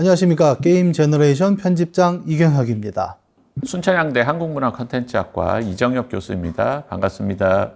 안녕하십니까. 게임 제너레이션 편집장 이경혁입니다. 순천향대 한국문화 컨텐츠학과 이정혁 교수입니다. 반갑습니다.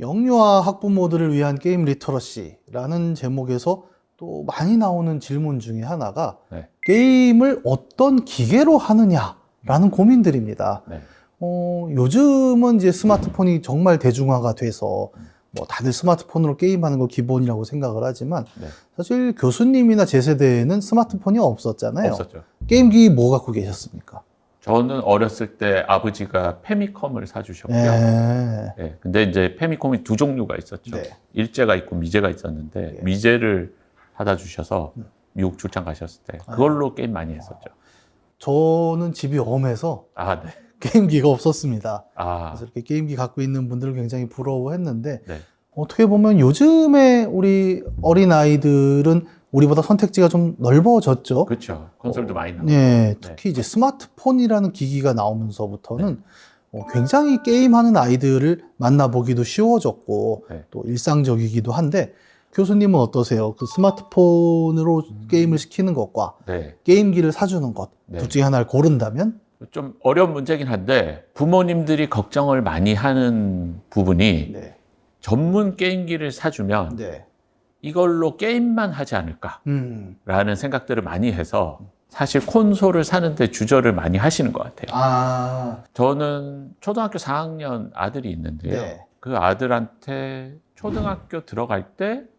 영유아 학부모들을 위한 게임 리터러시라는 제목에서 또 많이 나오는 질문 중에 하나가 네. 게임을 어떤 기계로 하느냐라는 고민들입니다. 네. 어, 요즘은 이제 스마트폰이 정말 대중화가 돼서 뭐 다들 스마트폰으로 게임하는 거 기본이라고 생각을 하지만 네. 사실 교수님이나 제 세대에는 스마트폰이 없었잖아요. 없었죠. 게임기 뭐 갖고 계셨습니까? 저는 어렸을 때 아버지가 페미컴을 사주셨고요. 예. 네, 근데 이제 페미컴이 두 종류가 있었죠. 네. 일제가 있고 미제가 있었는데 예. 미제를 사다 주셔서 미국 출장 가셨을 때 그걸로 게임 많이 했었죠. 저는 집이 엄해서 아, 네. 게임기가 없었습니다. 아, 그래서 이렇게 게임기 갖고 있는 분들을 굉장히 부러워했는데 네. 어떻게 보면 요즘에 우리 어린 아이들은 우리보다 선택지가 좀 넓어졌죠. 그렇죠. 콘솔도 많이 나오고. 네, 특히 이제 스마트폰이라는 기기가 나오면서부터는 어, 굉장히 게임하는 아이들을 만나보기도 쉬워졌고 네. 또 일상적이기도 한데 교수님은 어떠세요? 그 스마트폰으로 게임을 시키는 것과 네. 게임기를 사주는 것, 네. 둘 중에 하나를 고른다면? 좀 어려운 문제긴 한데 부모님들이 걱정을 많이 하는 부분이 네. 전문 게임기를 사주면 네. 이걸로 게임만 하지 않을까라는 음. 생각들을 많이 해서 사실 콘솔을 사는데 주저를 많이 하시는 것 같아요. 아, 저는 초등학교 4학년 아들이 있는데요. 네. 그 아들한테 초등학교 들어갈 때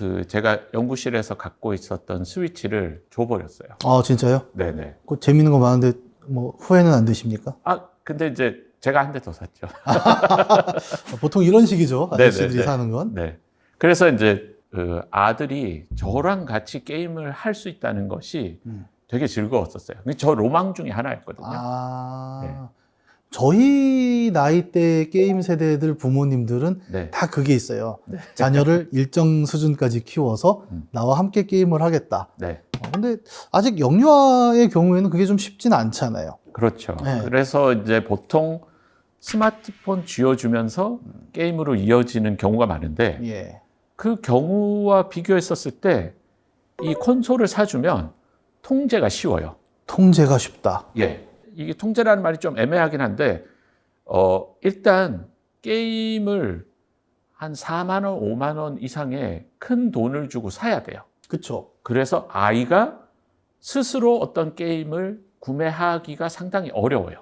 그 제가 연구실에서 갖고 있었던 스위치를 줘버렸어요. 아 진짜요? 네네. 그 재밌는 거 많은데 뭐 후회는 안 되십니까? 아 근데 이제 제가 한 대 더 샀죠. 어, 보통 이런 식이죠. 네, 아저씨들이 네, 네. 사는 건. 네. 그래서 이제 그 아들이 저랑 같이 게임을 할 수 있다는 것이 음. 되게 즐거웠었어요. 그게 저 로망 중에 하나였거든요. 아, 네. 저희 나이 대 게임 세대들 부모님들은 네. 다 그게 있어요. 자녀를 일정 수준까지 키워서 음. 나와 함께 게임을 하겠다. 네. 어, 근데 아직 영유아의 경우에는 그게 좀 쉽지는 않잖아요. 그렇죠. 네. 그래서 이제 보통 스마트폰 쥐어주면서 게임으로 이어지는 경우가 많은데 예. 그 경우와 비교했었을 때 이 콘솔을 사주면 통제가 쉬워요. 통제가 쉽다. 예. 이게 통제라는 말이 좀 애매하긴 한데, 어, 일단 게임을 한 4만 원, 5만 원 이상의 큰 돈을 주고 사야 돼요. 그쵸? 그래서 아이가 스스로 어떤 게임을 구매하기가 상당히 어려워요.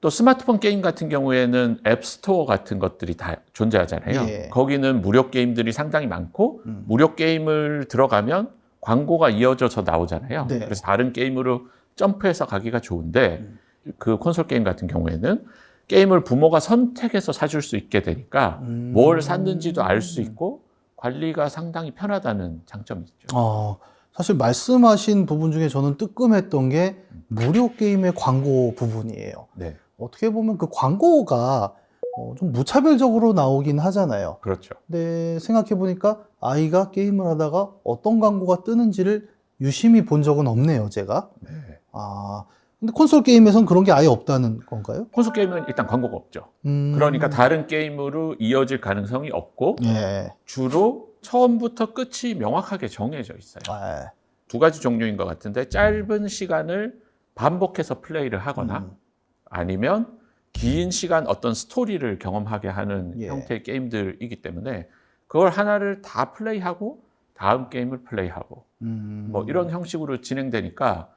또 스마트폰 게임 같은 경우에는 앱스토어 같은 것들이 다 존재하잖아요. 예. 거기는 무료 게임들이 상당히 많고 음. 무료 게임을 들어가면 광고가 이어져서 나오잖아요. 네. 그래서 다른 게임으로 점프해서 가기가 좋은데 음. 그 콘솔 게임 같은 경우에는 게임을 부모가 선택해서 사줄 수 있게 되니까 음. 뭘 샀는지도 알 수 있고 관리가 상당히 편하다는 장점이 있죠. 어, 사실 말씀하신 부분 중에 저는 뜨끔했던 게 무료 게임의 광고 부분이에요. 네, 어떻게 보면 그 광고가 어, 좀 무차별적으로 나오긴 하잖아요. 그렇죠. 근데 생각해 보니까 아이가 게임을 하다가 어떤 광고가 뜨는지를 유심히 본 적은 없네요, 제가. 네. 아, 근데 콘솔 게임에선 그런 게 아예 없다는 건가요? 콘솔 게임은 일단 광고가 없죠. 음, 그러니까 다른 게임으로 이어질 가능성이 없고 예. 주로 처음부터 끝이 명확하게 정해져 있어요. 아, 두 가지 종류인 것 같은데 짧은 시간을 반복해서 플레이를 하거나 음. 아니면 긴 시간 어떤 스토리를 경험하게 하는 예. 형태의 게임들이기 때문에 그걸 하나를 다 플레이하고 다음 게임을 플레이하고 음. 뭐 이런 형식으로 진행되니까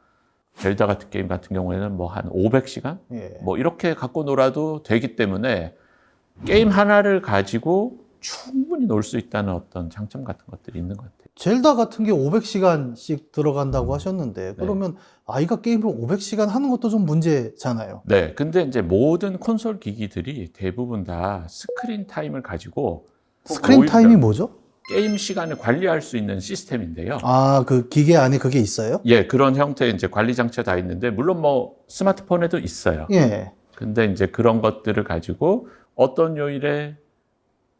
젤다 같은 게임 같은 경우에는 뭐 한 500시간 예. 뭐 이렇게 갖고 놀아도 되기 때문에 게임 하나를 가지고 충분히 놀 수 있다는 어떤 장점 같은 것들이 있는 것 같아요. 젤다 같은 게 500시간씩 들어간다고 하셨는데 그러면 아이가 게임을 500시간 하는 것도 좀 문제잖아요. 네, 근데 이제 모든 콘솔 기기들이 대부분 다 스크린 타임을 가지고 스크린 타임이 뭐죠? 게임 시간을 관리할 수 있는 시스템인데요. 아, 그 기계 안에 그게 있어요? 예, 그런 형태의 이제 관리 장치가 다 있는데 물론 뭐 스마트폰에도 있어요. 예. 근데 이제 그런 것들을 가지고 어떤 요일에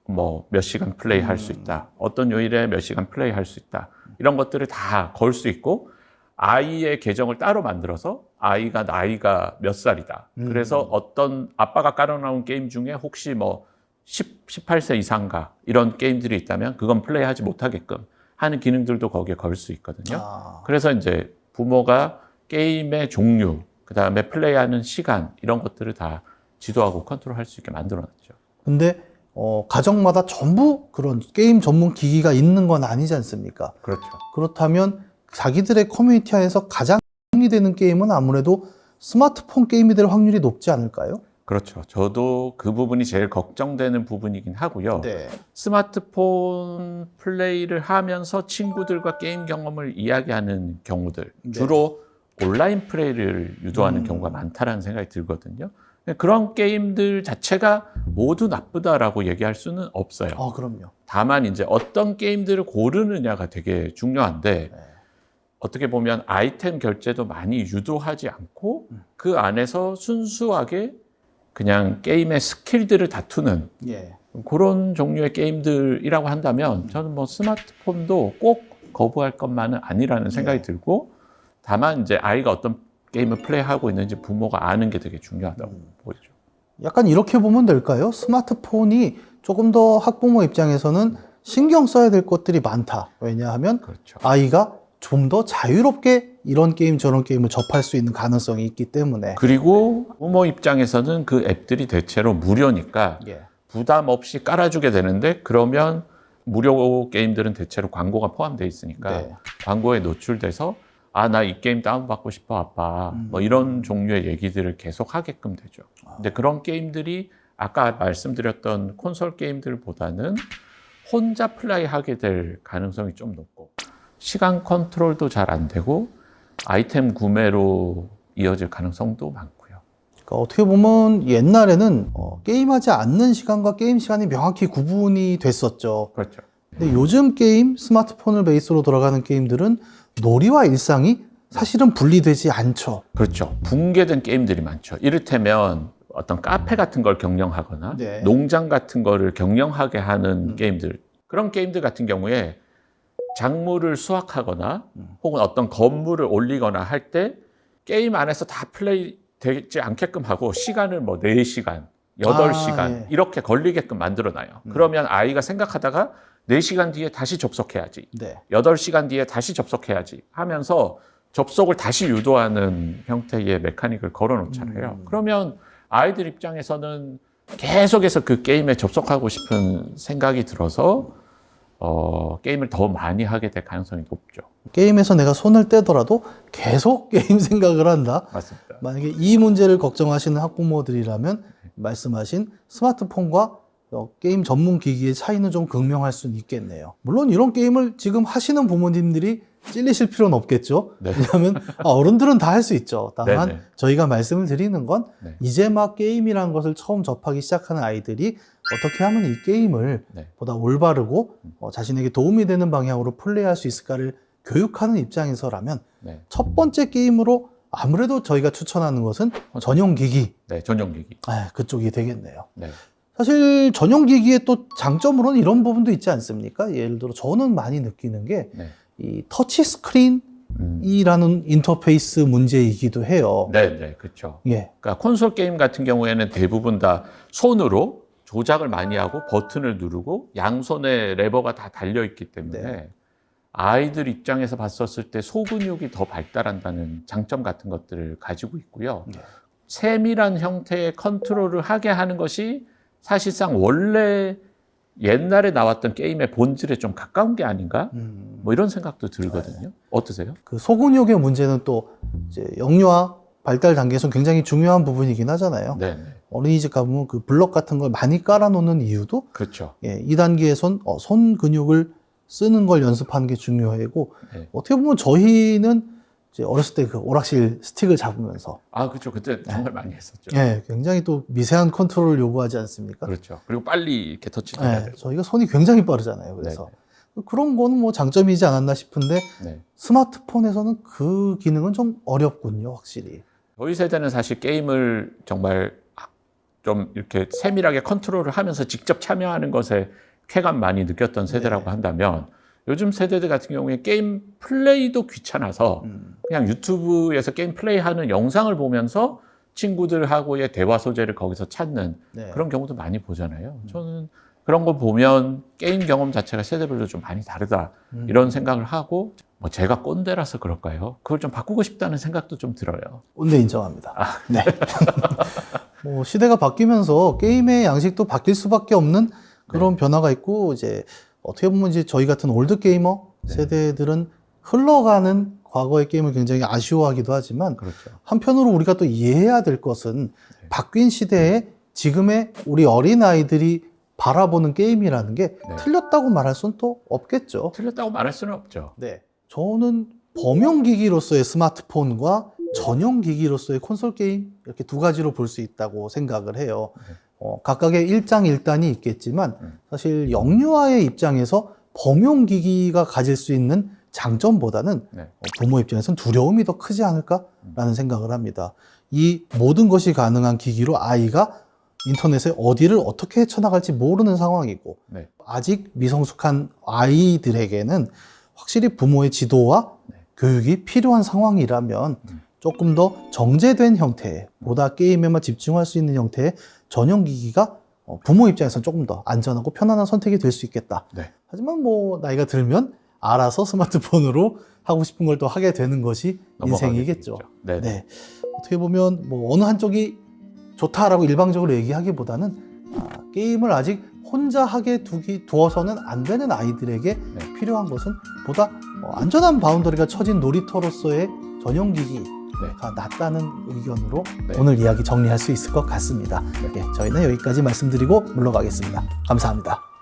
뭐 몇 시간 플레이 할 수 있다. 어떤 요일에 몇 시간 플레이 할 수 있다. 이런 것들을 다 걸 수 있고 아이의 계정을 따로 만들어서 아이가 나이가 몇 살이다. 음. 그래서 어떤 아빠가 깔아놓은 게임 중에 혹시 뭐 10, 18세 이상가 이런 게임들이 있다면 그건 플레이하지 못하게끔 하는 기능들도 거기에 걸 수 있거든요. 아, 그래서 이제 부모가 게임의 종류, 그 다음에 플레이하는 시간 이런 것들을 다 지도하고 컨트롤할 수 있게 만들어놨죠. 근데 어, 가정마다 전부 그런 게임 전문 기기가 있는 건 아니지 않습니까? 그렇죠. 그렇다면 자기들의 커뮤니티 안에서 가장 흥이 되는 게임은 아무래도 스마트폰 게임이 될 확률이 높지 않을까요? 그렇죠. 저도 그 부분이 제일 걱정되는 부분이긴 하고요. 네. 스마트폰 플레이를 하면서 친구들과 게임 경험을 이야기하는 경우들 네. 주로 온라인 플레이를 유도하는 음. 경우가 많다라는 생각이 들거든요. 그런 게임들 자체가 모두 나쁘다라고 얘기할 수는 없어요. 어, 그럼요. 다만 이제 어떤 게임들을 고르느냐가 되게 중요한데 네. 어떻게 보면 아이템 결제도 많이 유도하지 않고 음. 그 안에서 순수하게 그냥 게임의 스킬들을 다투는 예. 그런 종류의 게임들이라고 한다면 저는 뭐 스마트폰도 꼭 거부할 것만은 아니라는 생각이 네. 들고 다만 이제 아이가 어떤 게임을 플레이하고 있는지 부모가 아는 게 되게 중요하다고 음. 보죠. 약간 이렇게 보면 될까요? 스마트폰이 조금 더 학부모 입장에서는 신경 써야 될 것들이 많다. 왜냐하면 그렇죠. 아이가 좀 더 자유롭게 이런 게임 저런 게임을 접할 수 있는 가능성이 있기 때문에 그리고 부모 입장에서는 그 앱들이 대체로 무료니까 예. 부담 없이 깔아주게 되는데 그러면 무료 게임들은 대체로 광고가 포함되어 있으니까 네. 광고에 노출돼서 아 나 이 게임 다운받고 싶어 아빠 음. 뭐 이런 종류의 얘기들을 계속 하게끔 되죠. 근데 그런 게임들이 아까 말씀드렸던 콘솔 게임들보다는 혼자 플레이하게 될 가능성이 좀 높고 시간 컨트롤도 잘 안 되고 아이템 구매로 이어질 가능성도 많고요. 그러니까 어떻게 보면 옛날에는 어, 게임하지 않는 시간과 게임 시간이 명확히 구분이 됐었죠. 그렇죠. 근데 요즘 게임, 스마트폰을 베이스로 돌아가는 게임들은 놀이와 일상이 사실은 분리되지 않죠. 그렇죠. 붕괴된 게임들이 많죠. 이를테면 어떤 카페 같은 걸 경영하거나 네. 농장 같은 거를 경영하게 하는 음. 게임들. 그런 게임들 같은 경우에 작물을 수확하거나 음. 혹은 어떤 건물을 올리거나 할 때 게임 안에서 다 플레이 되지 않게끔 하고 시간을 뭐 4시간, 8시간 아, 예. 이렇게 걸리게끔 만들어 놔요. 음. 그러면 아이가 생각하다가 4시간 뒤에 다시 접속해야지. 네. 8시간 뒤에 다시 접속해야지 하면서 접속을 다시 유도하는 형태의 메카닉을 걸어 놓잖아요. 음. 그러면 아이들 입장에서는 계속해서 그 게임에 접속하고 싶은 생각이 들어서 어, 게임을 더 많이 하게 될 가능성이 높죠. 게임에서 내가 손을 떼더라도 계속 게임 생각을 한다. 맞습니다. 만약에 이 문제를 걱정하시는 학부모들이라면 말씀하신 스마트폰과 어, 게임 전문 기기의 차이는 좀 극명할 수는 있겠네요. 물론 이런 게임을 지금 하시는 부모님들이 찔리실 필요는 없겠죠. 네. 왜냐하면 아, 어른들은 다 할 수 있죠. 다만 네네. 저희가 말씀을 드리는 건 네. 이제 막 게임이라는 것을 처음 접하기 시작하는 아이들이 어떻게 하면 이 게임을 네. 보다 올바르고 어, 자신에게 도움이 되는 방향으로 플레이할 수 있을까를 교육하는 입장에서라면 네. 첫 번째 게임으로 아무래도 저희가 추천하는 것은 전용 기기 네, 전용 기기. 아, 그쪽이 되겠네요. 네. 사실 전용 기기의 또 장점으로는 이런 부분도 있지 않습니까? 예를 들어 저는 많이 느끼는 게 이 네. 터치 스크린이라는 음. 인터페이스 문제이기도 해요. 네, 네, 그렇죠. 예. 그러니까 콘솔 게임 같은 경우에는 대부분 다 손으로 조작을 많이 하고 버튼을 누르고 양손에 레버가 다 달려 있기 때문에 네. 아이들 입장에서 봤었을 때 소근육이 더 발달한다는 장점 같은 것들을 가지고 있고요. 네. 세밀한 형태의 컨트롤을 하게 하는 것이 사실상 원래 옛날에 나왔던 게임의 본질에 좀 가까운 게 아닌가? 음, 뭐 이런 생각도 들거든요. 어떠세요? 그 소근육의 문제는 또 이제 영유아 발달 단계에서 굉장히 중요한 부분이긴 하잖아요. 네, 네. 어린이집 가보면 그 블럭 같은 걸 많이 깔아놓는 이유도 그렇죠. 예, 이 단계에선 어, 손 근육을 쓰는 걸 연습하는 게 중요하고 네. 어떻게 보면 저희는 어렸을 때 그 오락실 스틱을 잡으면서 아, 그렇죠. 그때 정말 많이 했었죠. 예, 굉장히 또 미세한 컨트롤을 요구하지 않습니까? 그렇죠. 그리고 빨리 이렇게 터치도 해야 예, 되고. 저희가 손이 굉장히 빠르잖아요. 그래서 그런 거는 뭐 장점이지 않았나 싶은데 네. 스마트폰에서는 그 기능은 좀 어렵군요, 확실히. 저희 세대는 사실 게임을 정말 좀 이렇게 세밀하게 컨트롤을 하면서 직접 참여하는 것에 쾌감 많이 느꼈던 세대라고 네. 한다면 요즘 세대들 같은 경우에 게임 플레이도 귀찮아서 음, 그냥 유튜브에서 게임 플레이하는 영상을 보면서 친구들하고의 대화 소재를 거기서 찾는 네. 그런 경우도 많이 보잖아요. 저는 그런 거 보면 게임 경험 자체가 세대별로 좀 많이 다르다 음. 이런 생각을 하고 뭐 제가 꼰대라서 그럴까요? 그걸 좀 바꾸고 싶다는 생각도 좀 들어요. 꼰대 인정합니다. 아. 네. 뭐 시대가 바뀌면서 게임의 양식도 바뀔 수밖에 없는 그런 변화가 있고 이제 어떻게 보면 이제 저희 같은 올드 게이머 네. 세대들은 흘러가는 과거의 게임을 굉장히 아쉬워하기도 하지만 그렇죠. 한편으로 우리가 또 이해해야 될 것은 네. 바뀐 시대에 지금의 우리 어린 아이들이 바라보는 게임이라는 게 네. 틀렸다고 말할 수는 또 없겠죠. 틀렸다고 말할 수는 없죠. 네. 저는 범용 기기로서의 스마트폰과 전용 기기로서의 콘솔 게임 이렇게 두 가지로 볼 수 있다고 생각을 해요. 네. 어, 각각의 일장일단이 있겠지만 음. 사실 영유아의 입장에서 범용기기가 가질 수 있는 장점보다는 네. 어, 부모 입장에서는 두려움이 더 크지 않을까라는 생각을 합니다. 이 모든 것이 가능한 기기로 아이가 인터넷에 어디를 어떻게 헤쳐나갈지 모르는 상황이고 네. 아직 미성숙한 아이들에게는 확실히 부모의 지도와 네. 교육이 필요한 상황이라면 음. 조금 더 정제된 형태, 보다 게임에만 집중할 수 있는 형태의 전용 기기가 어, 부모 입장에서는 조금 더 안전하고 편안한 선택이 될 수 있겠다. 네. 하지만 뭐 나이가 들면 알아서 스마트폰으로 하고 싶은 걸 또 하게 되는 것이 인생이겠죠. 네. 어떻게 보면 뭐 어느 한쪽이 좋다라고 일방적으로 얘기하기보다는 아, 게임을 아직 혼자 하게 두기 두어서는 안 되는 아이들에게 네. 필요한 것은 보다 어, 안전한 바운더리가 쳐진 놀이터로서의 전용 기기 가 낫다는 의견으로 네. 오늘 이야기 정리할 수 있을 것 같습니다. 네. 예, 저희는 여기까지 말씀드리고 물러가겠습니다. 감사합니다.